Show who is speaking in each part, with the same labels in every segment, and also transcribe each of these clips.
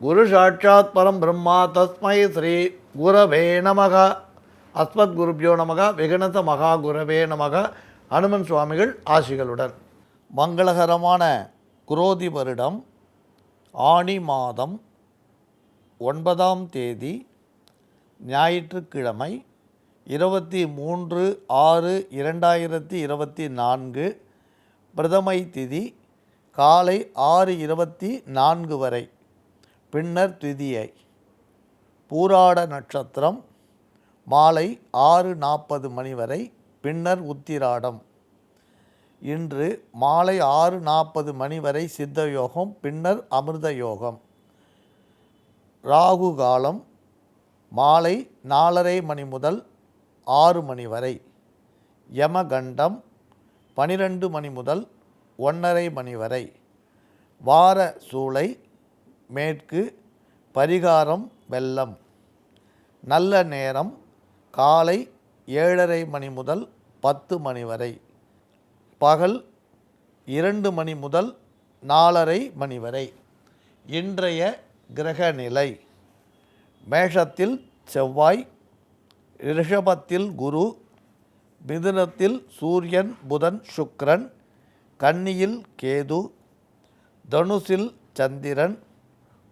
Speaker 1: குரு சாட்சாத் பரம் பிரம்மா தஸ்மை ஸ்ரீ குரவே நமக. அஸ்மத் குருபியோ நமக விகணத மகா குரவே நமக. அனுமன் சுவாமிகள் ஆசிகளுடன். மங்களகரமான குரோதி வருடம் ஆணி மாதம் ஒன்பதாம் தேதி ஞாயிற்றுக்கிழமை இருபத்தி மூன்று ஆறு இரண்டாயிரத்தி இருபத்தி நான்கு பிரதமை திதி காலை ஆறு இருபத்தி நான்கு வரை. பின்னர் திதியை. பூராட நட்சத்திரம் மாலை ஆறு நாற்பது மணி வரை பின்னர் உத்திராடம். இன்று மாலை ஆறு நாற்பது மணி வரை சித்த யோகம் பின்னர் அமிர்த யோகம். ராகு காலம் மாலை நாலரை மணி முதல் ஆறு மணி வரை. யமகண்டம் பனிரெண்டு மணி முதல் ஒன்றரை மணி வரை. வார சூளை மேற்கு பரிகாரம் வெள்ளம். நல்ல நேரம் காலை ஏழரை மணி முதல் பத்து மணி வரை. பகல் இரண்டு மணி முதல் நாலரை மணி வரை. இன்றைய கிரக நிலை. மேஷத்தில் செவ்வாய் ரிஷபத்தில் குரு மிதுனத்தில் சூரியன் புதன் சுக்ரன் கன்னியில் கேது தனுசில் சந்திரன்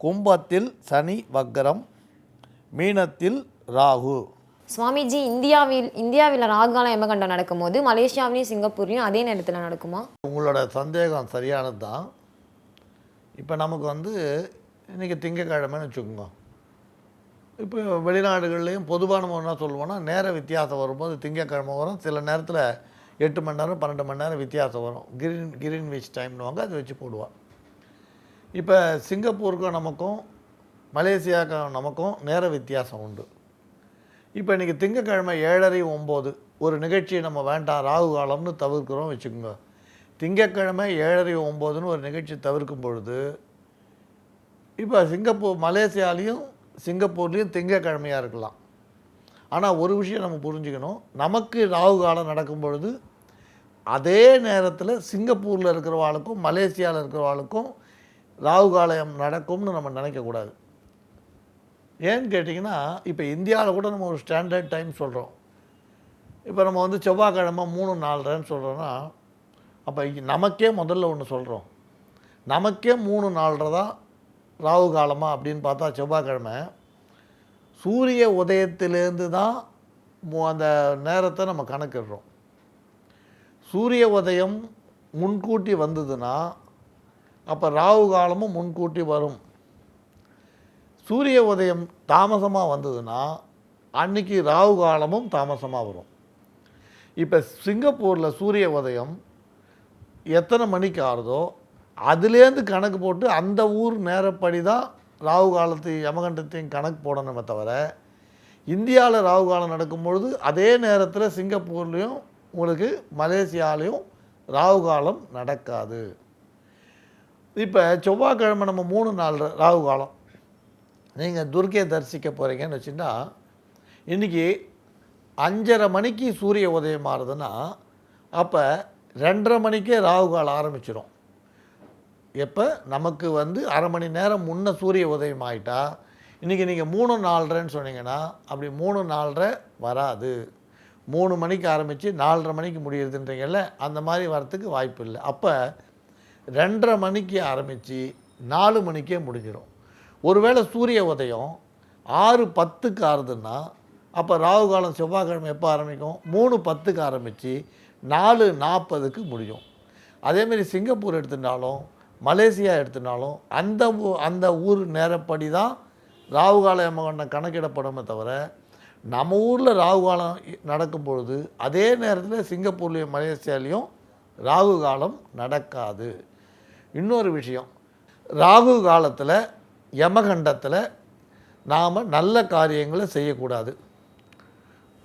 Speaker 1: கும்பத்தில் சனி வக்கரம் மீனத்தில் ராகு.
Speaker 2: சுவாமிஜி இந்தியாவில் இந்தியாவில் ராகுகாலம் எமகண்டம் நடக்கும்போது மலேசியாவிலையும் சிங்கப்பூர்லையும் அதே நேரத்தில் நடக்குமா?
Speaker 1: உங்களோட சந்தேகம் சரியானது தான் இப்போ நமக்கு வந்து இன்றைக்கி திங்கக்கிழமைன்னு வச்சுக்கோங்க. இப்போ வெளிநாடுகள்லேயும் பொதுவாக நம்ம என்ன சொல்லுவோம்னா நேர வித்தியாசம் வரும்போது திங்கக்கிழமை வரும். சில நேரத்தில் எட்டு மணி நேரம் பன்னெண்டு மணி நேரம் வித்தியாசம் வரும். கிரீன் கிரீன் விச் டைம்னுவாங்க அதை வச்சு போடுவான் இப்போ சிங்கப்பூருக்கும் நமக்கும் மலேசியாவுக்கும் நமக்கும் நேர வித்தியாசம் உண்டு. இப்போ இன்றைக்கி திங்கக்கிழமை ஏழரை ஒம்பது ஒரு நிகழ்ச்சியை நம்ம வேண்டாம் ராகு காலம்னு தவிர்க்கிறோம் வச்சுக்கோங்க. திங்கக்கிழமை ஏழரை ஒம்போதுன்னு ஒரு நிகழ்ச்சி தவிர்க்கும் பொழுது இப்போ சிங்கப்பூர் மலேசியாலையும் சிங்கப்பூர்லேயும் திங்கக்கிழமையாக இருக்கலாம். ஆனால் ஒரு விஷயம் நம்ம புரிஞ்சுக்கணும். நமக்கு ராகு காலம் நடக்கும் பொழுது அதே நேரத்தில் சிங்கப்பூரில் இருக்கிறவாளுக்கும் மலேசியாவில் இருக்கிறவாளுக்கும் ராகு காலயம் நடக்கும்னு நம்ம நினைக்கக்கூடாது ஏன்னு கேட்டிங்கன்னா இப்போ இந்தியாவில் கூட நம்ம ஒரு ஸ்டாண்டர்ட் டைம் சொல்கிறோம் இப்போ நம்ம வந்து செவ்வாய்க்கிழமை மூணு நாலரைன்னு சொல்கிறோன்னா அப்போ நமக்கே முதல்ல ஒன்று சொல்கிறோம் நமக்கே மூணு நாலரை தான் ராகு காலமாக அப்படின்னு பார்த்தா செவ்வாய்க்கிழமை. சூரிய உதயத்திலேருந்து தான் அந்த நேரத்தை நம்ம கணக்கிடுறோம். சூரிய உதயம் முன்கூட்டி வந்ததுன்னா அப்போ ராகு காலமும் முன்கூட்டி வரும். சூரிய உதயம் தாமசமாக வந்ததுன்னா அன்னைக்கு ராகு காலமும் தாமசமாக வரும். இப்போ சிங்கப்பூரில் சூரிய உதயம் எத்தனை மணிக்கு ஆறுதோ அதுலேருந்து கணக்கு போட்டு அந்த ஊர் நேரப்படி தான் ராகு காலத்தையும் யமகண்டத்தையும் கணக்கு போடணுமே தவிர இந்தியாவில் ராகு காலம் நடக்கும்பொழுது அதே நேரத்தில் சிங்கப்பூர்லேயும் உங்களுக்கு மலேசியாலையும் ராகு காலம் நடக்காது. இப்போ செவ்வாய்க்கிழமை நம்ம மூணு நாள் ராகு காலம். நீங்கள் துர்க்கையை தரிசிக்க போகிறீங்கன்னு வச்சுன்னா இன்றைக்கி அஞ்சரை மணிக்கு சூரிய உதயம் ஆறுதுன்னா அப்போ ரெண்டரை மணிக்கே ராகு காலம் ஆரம்பிச்சிடும் எப்போ? நமக்கு வந்து அரை மணி நேரம் முன்ன சூரிய உதயம் ஆகிட்டா இன்றைக்கி நீங்கள் மூணு நாலரைன்னு சொன்னீங்கன்னா அப்படி மூணு நாலரை வராது. மூணு மணிக்கு ஆரம்பித்து நாலரை மணிக்கு முடியுதுன்றீங்கல்ல அந்த மாதிரி வரத்துக்கு வாய்ப்பு இல்லை. அப்போ ரெண்டரை மணிக்கு ஆரம்பித்து நாலு மணிக்கே முடிஞ்சிடும் ஒருவேளை சூரிய உதயம் ஆறு பத்துக்கு ஆறுதுன்னா அப்போ ராகு காலம் செவ்வாய்க்கிழமை எப்போ ஆரம்பிக்கும்? மூணு பத்துக்கு ஆரம்பித்து நாலு நாற்பதுக்கு முடியும். அதேமாரி சிங்கப்பூர் எடுத்துட்டாலும் மலேசியா எடுத்துனாலும் அந்த ஊ- அந்த ஊர் நேரப்படி தான் ராகு கால யமகண்டம் கணக்கிடப்படுமே தவிர நம்ம ஊரில் ராகு காலம் நடக்கும் பொழுது அதே நேரத்தில் சிங்கப்பூர்லேயும் மலேசியாலேயும் ராகு காலம் நடக்காது. இன்னொரு விஷயம். ராகு காலத்தில் யமகண்டத்தில் நாம் நல்ல காரியங்களை செய்யக்கூடாது.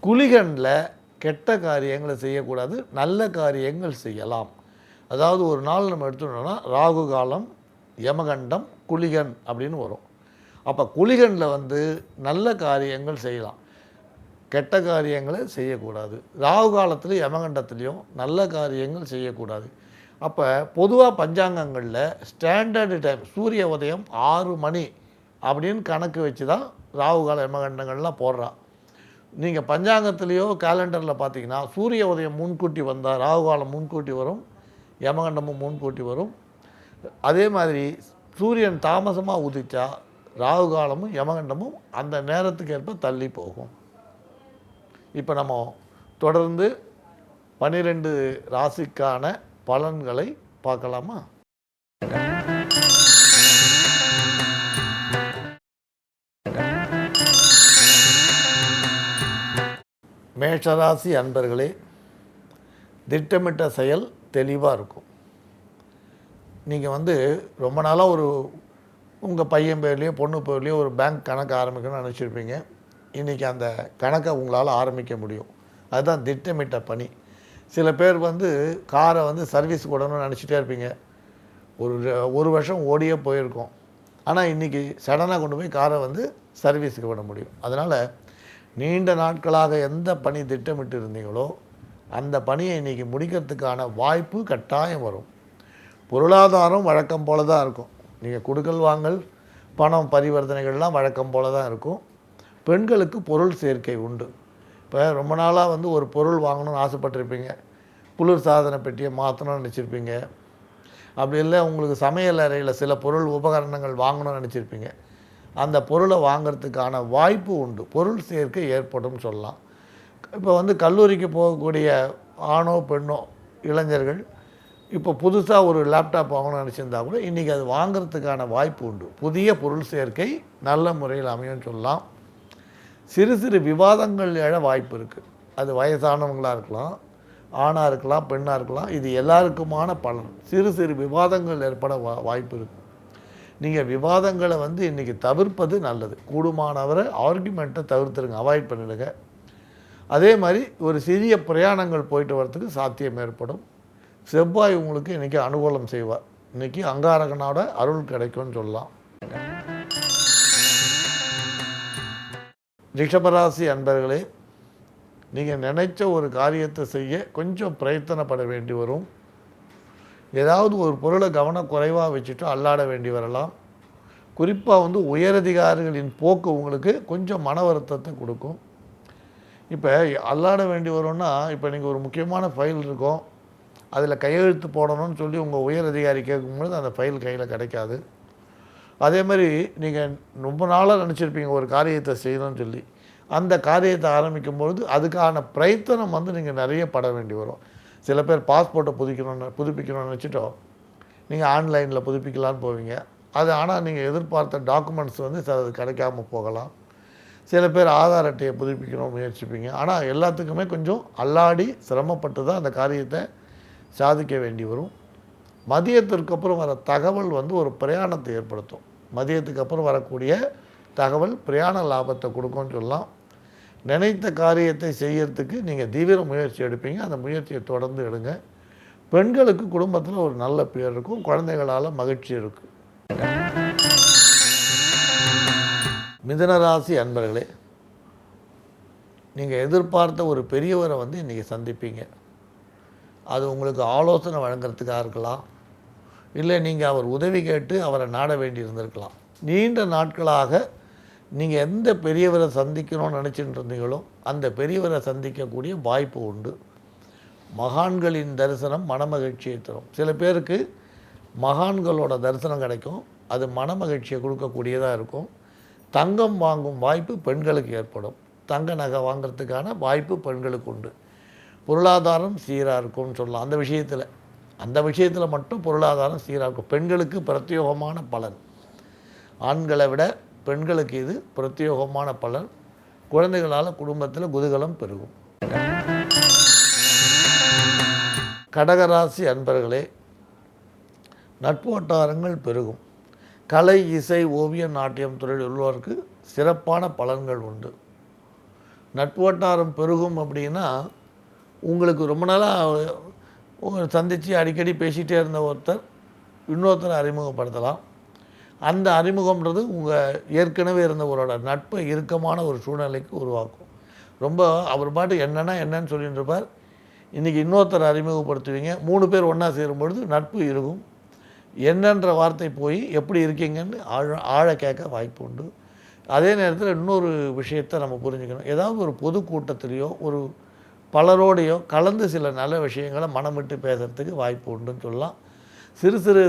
Speaker 1: குளிகனில் கெட்ட காரியங்களை செய்யக்கூடாது. நல்ல காரியங்கள் செய்யலாம். அதாவது ஒரு நாள் நம்ம எடுத்துட்டோம்னா ராகு காலம் யமகண்டம் குளிகன் அப்படின்னு வரும். அப்போ குளிகனில் வந்து நல்ல காரியங்கள் செய்யலாம். கெட்ட காரியங்களை செய்யக்கூடாது. ராகு காலத்தில் யமகண்டத்துலேயும் நல்ல காரியங்கள் செய்யக்கூடாது. அப்போ பொதுவாக பஞ்சாங்கங்களில் ஸ்டாண்டர்டு டைம் சூரிய உதயம் ஆறு மணி அப்படின்னு கணக்கு வச்சு தான் ராகு கால யமகண்டங்கள்லாம் போடுறான் நீங்கள் பஞ்சாங்கத்துலேயோ கேலண்டரில் பார்த்தீங்கன்னா சூரிய உதயம் முன்கூட்டி வந்தால் ராகு காலம் முன்கூட்டி வரும் யமகண்டமும் முன்கூட்டி வரும். அதே மாதிரி சூரியன் தாமசமாக உதிச்சா ராகு காலமும் யமகண்டமும் அந்த நேரத்துக்கு ஏற்ப தள்ளி போகும். இப்போ நம்ம தொடர்ந்து பன்னிரெண்டு ராசிக்கான பலன்களை பார்க்கலாமா? மேஷராசி அன்பர்களே திட்டமிட்ட செயல் தெளிவாக இருக்கும். நீங்கள் வந்து ரொம்ப நாளாக ஒரு உங்கள் பையன் பேர்லேயோ பொண்ணு பேர்லேயோ ஒரு பேங்க் கணக்கு ஆரம்பிக்கணும்னு நினச்சிருப்பீங்க. இன்றைக்கி அந்த கணக்கை உங்களால் ஆரம்பிக்க முடியும். அதுதான் திட்டமிட்ட பணி. சில பேர் வந்து காரை வந்து சர்வீஸ் விடணும்னு நினச்சிட்டே இருப்பீங்க. ஒரு ஒரு வருஷம் ஓடியே போயிருக்கோம். ஆனால் இன்றைக்கி சடனாக கொண்டு போய் காரை வந்து சர்வீஸுக்கு விட முடியும். அதனால் நீண்ட நாட்களாக எந்த பணி திட்டமிட்டு இருந்தீங்களோ அந்த பணியை இன்றைக்கி முடிக்கிறதுக்கான வாய்ப்பு கட்டாயம் வரும். பொருளாதாரம் வழக்கம் போல தான் இருக்கும். நீங்கள் கொடுக்கல் வாங்கல் பணம் பரிவர்த்தனைகள்லாம் வழக்கம் போல தான் இருக்கும். பெண்களுக்கு பொருள் சேர்க்கை உண்டு. இப்போ ரொம்ப நாளாக வந்து ஒரு பொருள் வாங்கணும்னு ஆசைப்பட்டிருப்பீங்க. குளிர் சாதன பெட்டியை மாற்றணும்னு நினச்சிருப்பீங்க. அப்படி இல்லை உங்களுக்கு சமையல் அறையில் சில பொருள் உபகரணங்கள் வாங்கணும்னு நினச்சிருப்பீங்க. அந்த பொருளை வாங்கிறதுக்கான வாய்ப்பு உண்டு. பொருள் சேர்க்கை ஏற்படும் சொல்லலாம். இப்போ வந்து கல்லூரிக்கு போகக்கூடிய ஆணோ பெண்ணோ இளைஞர்கள் இப்போ புதுசாக ஒரு லேப்டாப் வாங்கணும்னு நினச்சிருந்தா கூட இன்றைக்கி அது வாங்குறதுக்கான வாய்ப்பு உண்டு. புதிய பொருள் சேர்க்கை நல்ல முறையில் அமையும்னு சொல்லலாம். சிறு சிறு விவாதங்கள் எழ வாய்ப்பு இருக்குது அது வயசானவங்களாக இருக்கலாம் ஆணாக இருக்கலாம் பெண்ணாக இருக்கலாம் இது எல்லாருக்குமான பலன். சிறு சிறு விவாதங்கள் ஏற்பட வா வாய்ப்பு இருக்குது நீங்கள் விவாதங்களை வந்து இன்றைக்கி தவிர்ப்பது நல்லது. கூடுமானவரை ஆர்குமெண்ட்டை தவிர்த்துருங்க அவாய்ட் பண்ணிடுங்க. அதே மாதிரி ஒரு சிறிய பிரயாணங்கள் போயிட்டு வரத்துக்கு சாத்தியம் ஏற்படும். செவ்வாய் உங்களுக்கு இன்றைக்கி அனுகூலம் செய்வார். இன்றைக்கி அங்காரகனோட அருள் கிடைக்கும்னு சொல்லலாம். ரிஷபராசி அன்பர்களே நீங்கள் நினைச்ச ஒரு காரியத்தை செய்ய கொஞ்சம் பிரயத்தனப்பட வேண்டி வரும். ஏதாவது ஒரு பொருளை கவனக்குறைவாக வச்சுட்டு அல்லாட வேண்டி வரலாம். குறிப்பாக வந்து உயரதிகாரிகளின் போக்கு உங்களுக்கு கொஞ்சம் மன வருத்தத்தை கொடுக்கும். இப்போ அல்லாட வேண்டி வரும்னா இப்போ நீங்கள் ஒரு முக்கியமான ஃபைல் இருக்கும். அதில் கையெழுத்து போடணும்னு சொல்லி உங்கள் உயர் அதிகாரி கேட்கும்பொழுது அந்த ஃபைல் கையில் கிடைக்காது. அதே மாதிரி நீங்கள் ரொம்ப நாளாக நினச்சிருப்பீங்க ஒரு காரியத்தை செய்யணும்னு சொல்லி. அந்த காரியத்தை ஆரம்பிக்கும் பொழுது அதுக்கான பிரயத்தனம் வந்து நீங்கள் நிறைய பட வேண்டி வரும். சில பேர் பாஸ்போர்ட்டை புதுக்கணும்னு புதுப்பிக்கணும்னு நினச்சிட்டோம் நீங்கள் ஆன்லைனில் புதுப்பிக்கலான்னு போவீங்க. அது ஆனால் நீங்கள் எதிர்பார்த்த டாக்குமெண்ட்ஸ் வந்து சில அது கிடைக்காம போகலாம். சில பேர் ஆதார் அட்டையை புதுப்பிக்கணும் முயற்சிப்பீங்க. ஆனால் எல்லாத்துக்குமே கொஞ்சம் அல்லாடி சிரமப்பட்டு தான் அந்த காரியத்தை சாதிக்க வேண்டி வரும். மதியத்திற்கு அப்புறம் வர தகவல் வந்து ஒரு பிரயாணத்தை ஏற்படுத்தும். மதியத்துக்கு அப்புறம் வரக்கூடிய தகவல் பிரயாண லாபத்தை கொடுக்கும்னு சொல்லலாம். நினைத்த காரியத்தை செய்யறதுக்கு நீங்கள் தீவிர முயற்சி எடுப்பீங்க. அந்த முயற்சியை தொடர்ந்து எடுங்க. பெண்களுக்கு குடும்பத்தில் ஒரு நல்ல பேர் இருக்கும். குழந்தைகளால் மகிழ்ச்சி இருக்கும் மிதனராசி அன்பர்களே நீங்கள் எதிர்பார்த்த ஒரு பெரியவரை வந்து இன்றைக்கி சந்திப்பீங்க. அது உங்களுக்கு ஆலோசனை வழங்குறதுக்காக இருக்கலாம். இல்லை நீங்கள் அவர் உதவி கேட்டு அவரை நாட வேண்டி இருந்திருக்கலாம் நீண்ட நாட்களாக நீங்கள் எந்த பெரியவரை சந்திக்கணும்னு நினச்சிட்டு இருந்தீங்களோ அந்த பெரியவரை சந்திக்கக்கூடிய வாய்ப்பு உண்டு. மகான்களின் தரிசனம் மனமகிழ்ச்சியை தரும். சில பேருக்கு மகான்களோட தரிசனம் கிடைக்கும். அது மனமகிழ்ச்சியை கொடுக்கக்கூடியதாக இருக்கும். தங்கம் வாங்கும் வாய்ப்பு பெண்களுக்கு ஏற்படும். தங்க நகை வாங்கிறதுக்கான வாய்ப்பு பெண்களுக்கு உண்டு. பொருளாதாரம் சீராக இருக்கும்னு சொல்லலாம். அந்த விஷயத்தில் அந்த விஷயத்தில் மட்டும் பொருளாதாரம் சீராக இருக்கும் பெண்களுக்கு பிரத்யோகமான பலன். ஆண்களை விட பெண்களுக்கு இது பிரத்யோகமான பலன். குழந்தைகளால் குடும்பத்தில் குதூகலம் பெருகும். கடகராசி அன்பர்களே நட்பு வட்டாரங்கள் பெருகும். கலை இசை ஓவியம் நாட்டியம் துறையில் உள்ளவருக்கு சிறப்பான பலன்கள் உண்டு. நட்பு வட்டாரம் பெருகும் அப்படின்னா உங்களுக்கு ரொம்ப நாளாக உங்கள் சந்தித்து அடிக்கடி பேசிகிட்டே இருந்த ஒருத்தர் இன்னொருத்தரை அறிமுகப்படுத்தலாம். அந்த அறிமுகம்ன்றது உங்கள் ஏற்கனவே இருந்தவரோட நட்பை இறுக்கமான ஒரு சூழ்நிலைக்கு உருவாக்கும். ரொம்ப அவர் பாட்டு என்னன்னா என்னன்னு சொல்லிட்டு இருப்பார். இன்றைக்கி இன்னொருத்தரை அறிமுகப்படுத்துவீங்க. மூணு பேர் ஒன்றா சேரும் பொழுது நட்பு இருக்கும் என்னன்ற வார்த்தை போய் எப்படி இருக்கீங்கன்னு ஆழ ஆழ கேட்க வாய்ப்பு உண்டு. அதே நேரத்தில் இன்னொரு விஷயத்தை நம்ம புரிஞ்சுக்கணும். ஏதாவது ஒரு பொதுக்கூட்டத்திலையோ ஒரு பலரோடையும் கலந்து சில நல்ல விஷயங்களை மனம் விட்டு பேசுகிறதுக்கு வாய்ப்பு உண்டுன்னு சொல்லலாம். சிறு சிறு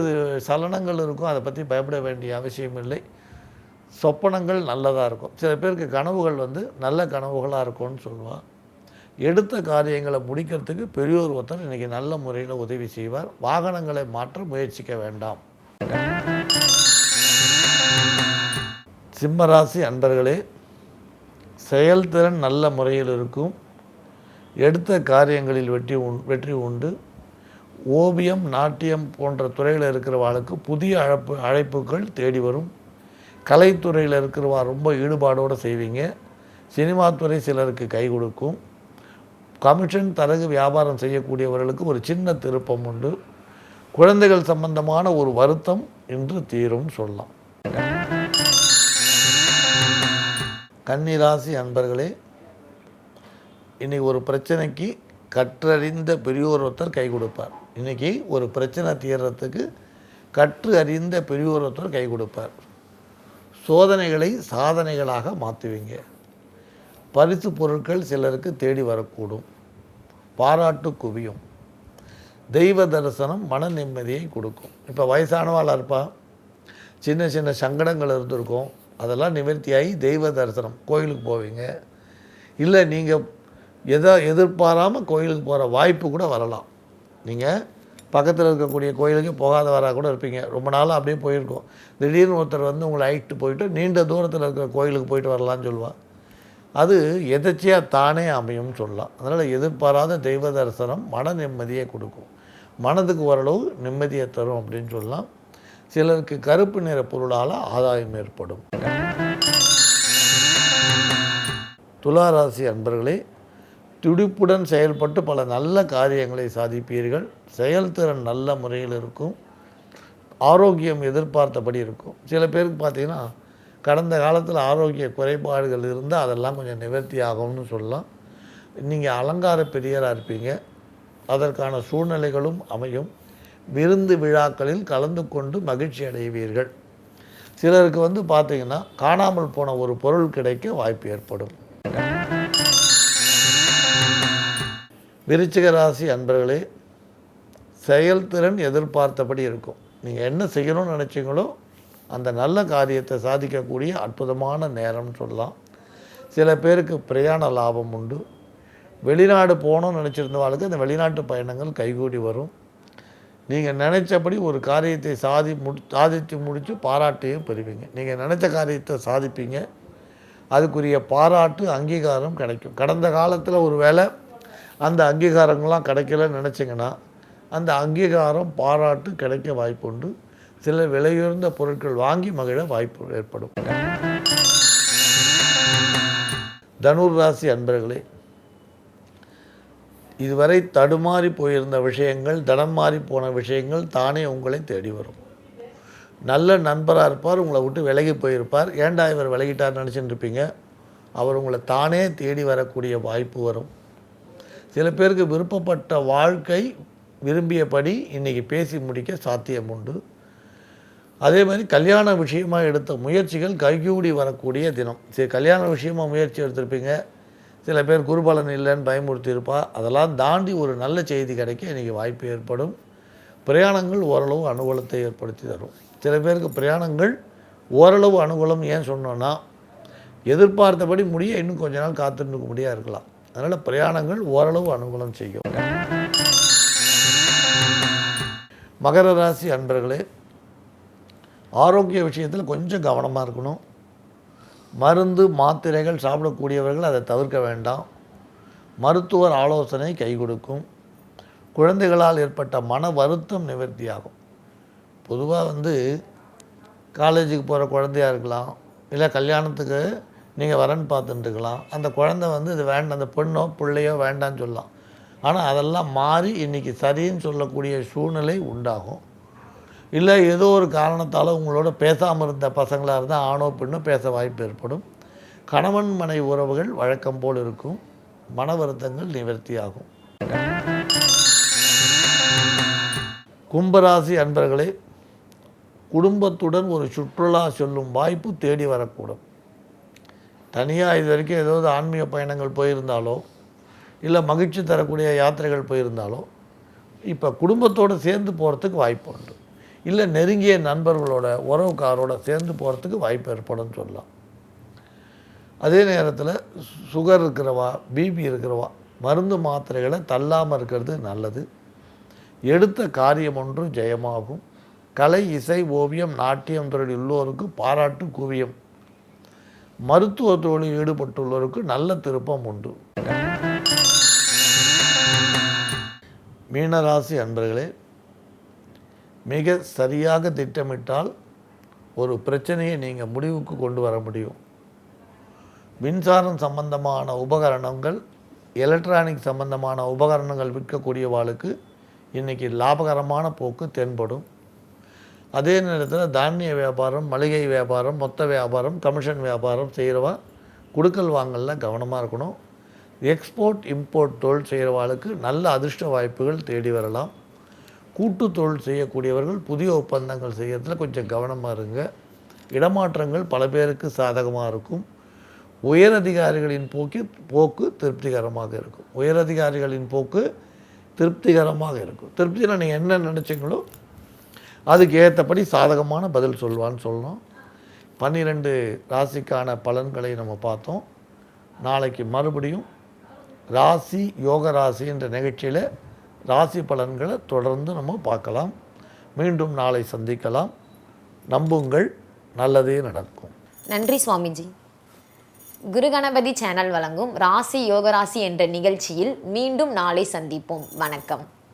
Speaker 1: சலனங்கள் இருக்கும். அதை பற்றி பயப்பட வேண்டிய அவசியம் இல்லை. சொப்பனங்கள் நல்லதாக இருக்கும். சில பேருக்கு கனவுகள் வந்து நல்ல கனவுகளாக இருக்கும்னு சொல்லுவாள் எடுத்த காரியங்களை முடிக்கிறதுக்கு பெரியோர் ஒருத்தர் இன்றைக்கி நல்ல முறையில் உதவி செய்வார். வாகனங்களை மாற்ற முயற்சிக்க வேண்டாம். சிம்மராசி அன்பர்களே செயல்திறன் நல்ல முறையில் இருக்கும். எடுத்த காரியங்களில் வெற்றி உண் வெற்றி உண்டு. ஓவியம் நாட்டியம் போன்ற துறையில் இருக்கிறவாளுக்கு புதிய அழைப்பு அழைப்புகள் தேடி வரும். கலைத்துறையில் இருக்கிறவா ரொம்ப ஈடுபாடோடு செய்வீங்க. சினிமாத்துறை சிலருக்கு கை கொடுக்கும். கமிஷன் தரகு வியாபாரம் செய்யக்கூடியவர்களுக்கு ஒரு சின்ன திருப்பம் உண்டு. குழந்தைகள் சம்பந்தமான ஒரு வருத்தம் இன்று தீரும் சொல்லலாம். கன்னிராசி அன்பர்களே இன்னைக்கு ஒரு பிரச்சனைக்கு கற்றறிந்த பெரியோர் ஒருத்தர் கை கொடுப்பார். இன்னைக்கு ஒரு பிரச்சனை தீர்றதுக்கு கற்று அறிந்த பெரியோர் ஒருத்தர் கை கொடுப்பார். சோதனைகளை சாதனைகளாக மாற்றுவீங்க பரிசு பொருட்கள் சிலருக்கு தேடி வரக்கூடும். பாராட்டு குவியும். தெய்வ தரிசனம் மன நிம்மதியை கொடுக்கும். இப்போ வயசானவாளாக இருப்பா. சின்ன சின்ன சங்கடங்கள் இருந்திருக்கும். அதெல்லாம் நிவர்த்தியாகி தெய்வ தரிசனம் கோயிலுக்கு போவீங்க. இல்லை நீங்கள் எதை எதிர்பாராமல் கோயிலுக்கு போகிற வாய்ப்பு கூட வரலாம். நீங்கள் பக்கத்தில் இருக்கக்கூடிய கோயிலுக்கு போகாதவராக கூட இருப்பீங்க. ரொம்ப நாளாக அப்படியே போயிருக்கோம். திடீர்னு ஒருத்தர் வந்து உங்களை அழைச்சிட்டு போயிட்டு நீண்ட தூரத்தில் இருக்கிற கோயிலுக்கு போயிட்டு வரலான்னு சொல்லுவாள் அது எதர்ச்சியாக தானே அமையும்னு சொல்லலாம். அதனால் எதிர்பாராத தெய்வ தரிசனம் மன நிம்மதியை கொடுக்கும். மனதுக்கு ஓரளவு நிம்மதியை தரும் அப்படின்னு சொல்லலாம். சிலருக்கு கருப்பு நிற பொருளால் ஆதாயம் ஏற்படும். துளாராசி அன்பர்களே துடிப்புடன் செயல்பட்டு பல நல்ல காரியங்களை சாதிப்பீர்கள். செயல்திறன் நல்ல முறையில் இருக்கும். ஆரோக்கியம் எதிர்பார்த்தபடி இருக்கும். சில பேருக்கு பார்த்தீங்கன்னா கடந்த காலத்தில் ஆரோக்கிய குறைபாடுகள் இருந்தால் அதெல்லாம் கொஞ்சம் நிவர்த்தி ஆகும்னு சொல்லலாம். நீங்கள் அலங்கார பெரியராக இருப்பீங்க. அதற்கான சூழ்நிலைகளும் அமையும். விருந்து விழாக்களில் கலந்து கொண்டு மகிழ்ச்சி அடைவீர்கள். சிலருக்கு வந்து பார்த்திங்கன்னா காணாமல் போன ஒரு பொருள் கிடைக்க வாய்ப்பு ஏற்படும். விருச்சிக ராசி அன்பர்களே செயல்திறன் எதிர்பார்த்தபடி இருக்கும். நீங்கள் என்ன செய்யணும்னு நினச்சிங்களோ அந்த நல்ல காரியத்தை சாதிக்கக்கூடிய அற்புதமான நேரம்னு சொல்லலாம். சில பேருக்கு பிரயாண லாபம் உண்டு. வெளிநாடு போகணும்னு நினச்சிருந்தவாளுக்கு அந்த வெளிநாட்டு பயணங்கள் கைகூடி வரும். நீங்கள் நினச்சபடி ஒரு காரியத்தை சாதி முடி சாதித்து முடித்து பாராட்டையும் பெறுவீங்க. நீங்கள் நினச்ச காரியத்தை சாதிப்பீங்க. அதுக்குரிய பாராட்டு அங்கீகாரம் கிடைக்கும். கடந்த காலத்தில் ஒரு வேளை அந்த அங்கீகாரங்கள்லாம் கிடைக்கலன்னு நினச்சிங்கன்னா அந்த அங்கீகாரம் பாராட்டு கிடைக்க வாய்ப்புண்டு. சில விலையுயர்ந்த பொருட்கள் வாங்கி மகிழ வாய்ப்பு ஏற்படும். தனுர் ராசி அன்பர்களே இதுவரை தடுமாறி போயிருந்த விஷயங்கள் தடம் மாறி போன விஷயங்கள் தானே உங்களை தேடி வரும். நல்ல நண்பராக இருப்பார் உங்களை விட்டு விலகி போயிருப்பார். ஏன்டா இவர் விலகிட்டார் நினச்சிட்டு இருப்பீங்க? அவர் உங்களை தானே தேடி வரக்கூடிய வாய்ப்பு வரும். சில பேருக்கு விருப்பப்பட்ட வாழ்க்கை விரும்பியபடி இன்றைக்கி பேசி முடிக்க சாத்தியம் உண்டு அதே மாதிரி கல்யாண விஷயமாக எடுத்த முயற்சிகள் கைகூடி வரக்கூடிய தினம். சரி கல்யாண விஷயமாக முயற்சி எடுத்திருப்பீங்க. சில பேர் குருபலன் இல்லைன்னு பயமுறுத்தி இருப்பா அதெல்லாம் தாண்டி ஒரு நல்ல செய்தி கிடைக்க இன்றைக்கி வாய்ப்பு ஏற்படும். பிரயாணங்கள் ஓரளவு அனுகூலத்தை ஏற்படுத்தி தரும். சில பேருக்கு பிரயாணங்கள் ஓரளவு அனுகூலம் ஏன் சொன்னோன்னா எதிர்பார்த்தபடி முடிய இன்னும் கொஞ்ச நாள் காத்திருந்துக்க முடியா இருக்கலாம். அதனால் பிரயாணங்கள் ஓரளவு அனுகூலம் செய்யும். மகர ராசி அன்பர்களே ஆரோக்கிய விஷயத்தில் கொஞ்சம் கவனமாக இருக்கணும். மருந்து மாத்திரைகள் சாப்பிடக்கூடியவர்கள் அதை தவிர்க்க வேண்டாம். மருத்துவர் ஆலோசனை கை கொடுக்கும். குழந்தைகளால் ஏற்பட்ட மன வருத்தம் நிவர்த்தியாகும். பொதுவாக வந்து காலேஜுக்கு போகிற குழந்தையா இருக்கலாம் இல்லை கல்யாணத்துக்கு நீங்கள் வரன்னு பார்த்துட்டுருக்கலாம். அந்த குழந்தை வந்து இது வேண்டாம் அந்த பெண்ணோ பிள்ளையோ வேண்டான்னு சொல்லலாம். ஆனால் அதெல்லாம் மாறி இன்றைக்கி சரின்னு சொல்லக்கூடிய சூழ்நிலை உண்டாகும். இல்லை ஏதோ ஒரு காரணத்தால் உங்களோட பேசாமல் இருந்த பசங்களாக இருந்தால் ஆணோ பெண்ணோ பேச வாய்ப்பு ஏற்படும். கணவன் மனை உறவுகள் வழக்கம் போல் இருக்கும். மன வருத்தங்கள் நிவர்த்தியாகும் கும்பராசி அன்பர்களே குடும்பத்துடன் ஒரு சுற்றுலா செல்லும் வாய்ப்பு தேடி வரக்கூடும். தனியாக இது வரைக்கும் ஏதாவது ஆன்மீக பயணங்கள் போயிருந்தாலோ இல்லை மகிழ்ச்சி தரக்கூடிய யாத்திரைகள் போயிருந்தாலோ இப்போ குடும்பத்தோடு சேர்ந்து போகிறதுக்கு வாய்ப்பு உண்டு. இல்லை நெருங்கிய நண்பர்களோட உறவுக்காரோட சேர்ந்து போகிறதுக்கு வாய்ப்பு ஏற்படும்னு சொல்லலாம். அதே நேரத்தில் சுகர் இருக்கிறவா பிபி இருக்கிறவா மருந்து மாத்திரைகளை தள்ளாமல் இருக்கிறது நல்லது. எடுத்த காரியம் ஒன்று ஜெயமாகும். கலை இசை ஓவியம் நாட்டியம் துறையில் உள்ளோருக்கு பாராட்டு குவியம். மருத்துவ தொழிலில் ஈடுபட்டுள்ளவருக்கு நல்ல திருப்பம் உண்டு. மீனராசி அன்பர்களே மிக சரியாக திட்டமிட்டால் ஒரு பிரச்சனையை நீங்கள் முடிவுக்கு கொண்டு வர முடியும். மின்சாரம் சம்பந்தமான உபகரணங்கள் எலக்ட்ரானிக் சம்பந்தமான உபகரணங்கள் விற்கக்கூடியவாளுக்கு இன்றைக்கி லாபகரமான போக்கு தென்படும். அதே நேரத்தில் தானிய வியாபாரம் மளிகை வியாபாரம் மொத்த வியாபாரம் கமிஷன் வியாபாரம் செய்கிறவா குடுக்கல் வாங்கலில் கவனமாக இருக்கணும். எக்ஸ்போர்ட் இம்போர்ட் தொழில் செய்கிறவாளுக்கு நல்ல அதிர்ஷ்ட வாய்ப்புகள் தேடி வரலாம். கூட்டு தொழில் செய்யக்கூடியவர்கள் புதிய ஒப்பந்தங்கள் செய்யறதுல கொஞ்சம் கவனமாக இருங்க. இடமாற்றங்கள் பல பேருக்கு சாதகமாக இருக்கும். உயரதிகாரிகளின் போக்கு போக்கு திருப்திகரமாக இருக்கும். உயரதிகாரிகளின் போக்கு திருப்திகரமாக இருக்கும். திருப்தியில் நீங்கள் என்ன நினச்சிங்களோ அதுக்கு ஏற்றபடி சாதகமான பதில் சொல்வான்னு சொல்லணும். பன்னிரெண்டு ராசிக்கான பலன்களை நம்ம பார்த்தோம். நாளைக்கு மறுபடியும் ராசி யோக ராசி என்ற நிகழ்ச்சியில் ராசி பலன்களை தொடர்ந்து நம்ம பார்க்கலாம். மீண்டும் நாளை சந்திக்கலாம். நம்புங்கள் நல்லதே நடக்கும்.
Speaker 2: நன்றி சுவாமிஜி. குரு கணபதி சேனல் வழங்கும் ராசி யோகராசி என்ற நிகழ்ச்சியில் மீண்டும் நாளை சந்திப்போம். வணக்கம்.